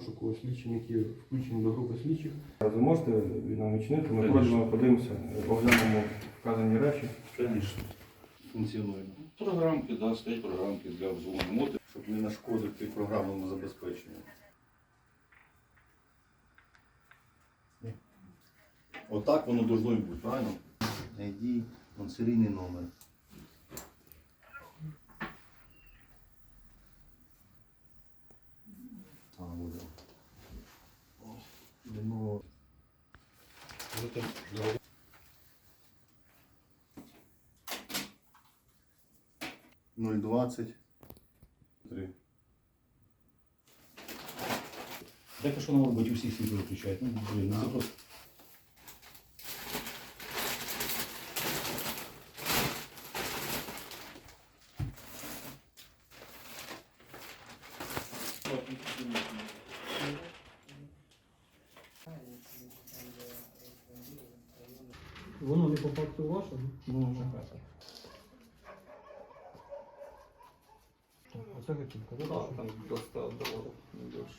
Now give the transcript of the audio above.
обшуку слідчим, які включені до групи слідчих. Ви можете нам відчинити, ми пройдемо, подивимося, оглянемо вказані речі. Звісно, функціонує. Програмки, да, стоять програмки для обзвону щоб не нашкодити програмному забезпеченню. Отак воно должно бути, правильно? ID, серійний номер. Буде. Йдемо. 020. 3. Так а що нам робити? Усі світло виключають. Ну, блін, ну це просто. Воно не по факту ваше? Ну, вже так. Оце готівка, Так, там до 100 доларів. не більше.